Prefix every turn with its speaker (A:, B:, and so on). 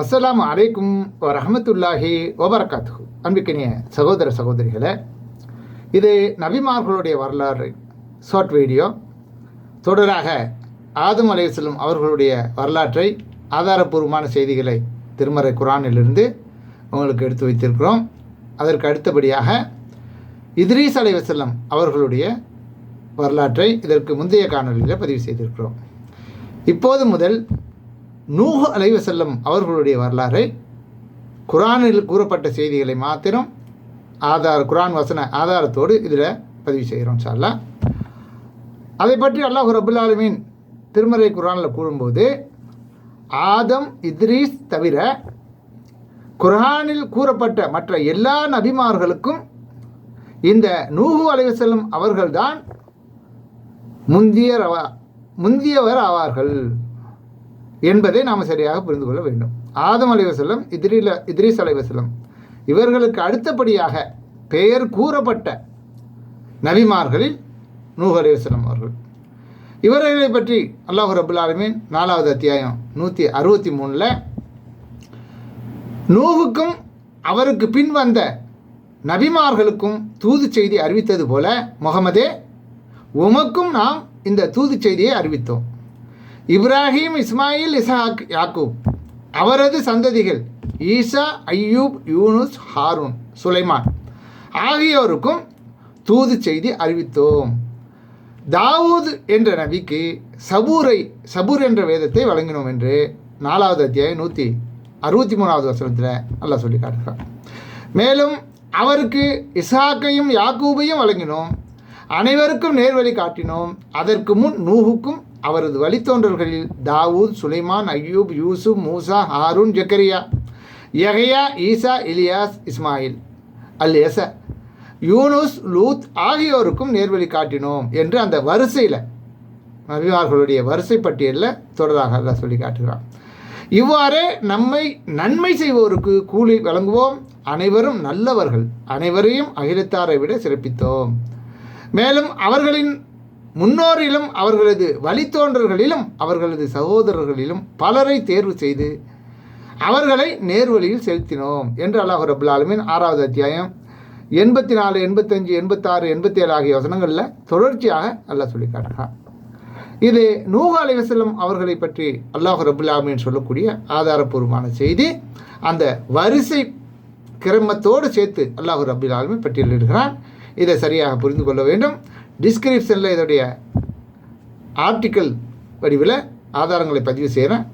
A: அஸ்லாம் அலைக்கும் ரஹமத்துல்லாஹி ஓபரகாத்து அன்பிக்கினிய சகோதர சகோதரிகளே இது நபிமார்களுடைய வரலாறு ஷார்ட் வீடியோ தொடராக ஆதம் அலையம் அவர்களுடைய வரலாற்றை ஆதாரபூர்வமான செய்திகளை திருமறை குரானிலிருந்து உங்களுக்கு எடுத்து வைத்திருக்கிறோம். அதற்கு அடுத்தபடியாக இத்ரீஸ் அலைவசல்லம் அவர்களுடைய வரலாற்றை இதற்கு முந்தைய காணொலியில் பதிவு செய்திருக்கிறோம். இப்போது முதல் நூ அலைவ செல்லும் அவர்களுடைய வரலாறை குரானில் கூறப்பட்ட செய்திகளை மாத்திரம் ஆதார குரான் வசன ஆதாரத்தோடு இதில் பதிவு செய்கிறோம் சார்லா அதை பற்றி அல்லாஹ் ரபுல் ஆலமீன் திருமறை குரானில் கூறும்போது ஆதம் இத்ரீஸ் தவிர குர்ஆனில் கூறப்பட்ட மற்ற எல்லா நபிமார்களுக்கும் இந்த நூஹு அலைவசல்லம் அவர்கள்தான் முந்தியர் முந்தியவர் ஆவார்கள். என்பதை நாம் சரியாக புரிந்து கொள்ள வேண்டும். ஆதம் அலைவசல்லம் இதிரில இதிரிஸ் அலைவசல்லம் இவர்களுக்கு அடுத்தபடியாக பெயர் கூறப்பட்ட நபிமார்களில் நூஹ் அலைவசல்லம் அவர்கள். இவர்களை பற்றி அல்லாஹு ரபுல் ஆலமீன் நாலாவது அத்தியாயம் நூற்றி அறுபத்தி மூணில் நூவுக்கும் அவருக்கு பின் வந்த நபிமார்களுக்கும் தூது செய்தி அறிவித்தது போல முகமதே உமக்கும் நாம் இந்த தூது செய்தியை அறிவித்தோம். இப்ராஹிம் இஸ்மாயில் இசஹாக் யாக்கூப். அவரது சந்ததிகள் ஈசா ஐயூப் யூனுஸ் ஹாரூன் சுலைமான். ஆகியோருக்கும் தூது செய்தி அறிவித்தோம். தாவூத் என்ற நபிக்கு சபூரை சபூர் என்ற வேதத்தை வழங்கினோம் என்று நாலாவது அத்தியாயம் நூற்றி அறுபத்தி மூணாவது வசனத்தில் நல்லா சொல்லி காட்டுகிறார் மேலும் அவருக்கு இசாக்கையும் யாக்கூபையும் வழங்கினோம். அனைவருக்கும் நேர்வழி காட்டினோம். அதற்கு முன் நூகுக்கும் அவரது வழித்தோன்றல்களில் தாவூத் சுலைமான் அய்யூப் யூசுப் மூசா ஹாரூன் ஜக்கரியா யஹயா ஈசா இலியாஸ் இஸ்மாயில். அல் எச. யூனுஸ் லூத் ஆகியோருக்கும் நேர்வழி காட்டினோம் என்று அந்த வரிசையில் நபிமார்களுடைய வரிசை பட்டியலில் தொடராக அல்ல சொல்லி காட்டுகிறான். இவ்வாறே நம்மை நன்மை செய்வோருக்கு கூலி வழங்குவோம். அனைவரும் நல்லவர்கள். அனைவரையும் அகிலத்தாரை விட சிறப்பித்தோம். மேலும் அவர்களின் முன்னோரிலும் அவர்களது வழித்தோன்றல்களிலும் அவர்களது சகோதரர்களிலும் பலரை தேர்வு செய்து அவர்களை நேர்வழியில் செலுத்தினோம் என்று அல்லாஹ் ரபுல் ஆலமின் ஆறாவது அத்தியாயம் எண்பத்தி நாலு எண்பத்தஞ்சு எண்பத்தாறு எண்பத்தி ஏழு ஆகிய வசனங்களில் தொடர்ச்சியாக அல்லாஹ் சொல்லி காட்டுறான். இது நூக அலைவசல்லம் அவர்களை பற்றி அல்லாஹ் ரபுல்லாமின் சொல்லக்கூடிய ஆதாரப்பூர்வமான செய்தி. அந்த வரிசை கிரமத்தோடு சேர்த்து அல்லாஹு ரபுல் ஆலமின் பட்டியலிடுகிறான். இதை சரியாக புரிந்து கொள்ள வேண்டும். டிஸ்கிரிப்ஷனில் இதோடைய ஆர்டிக்கல் வடிவில் ஆதாரங்களை பதிவு செய்கிறேன்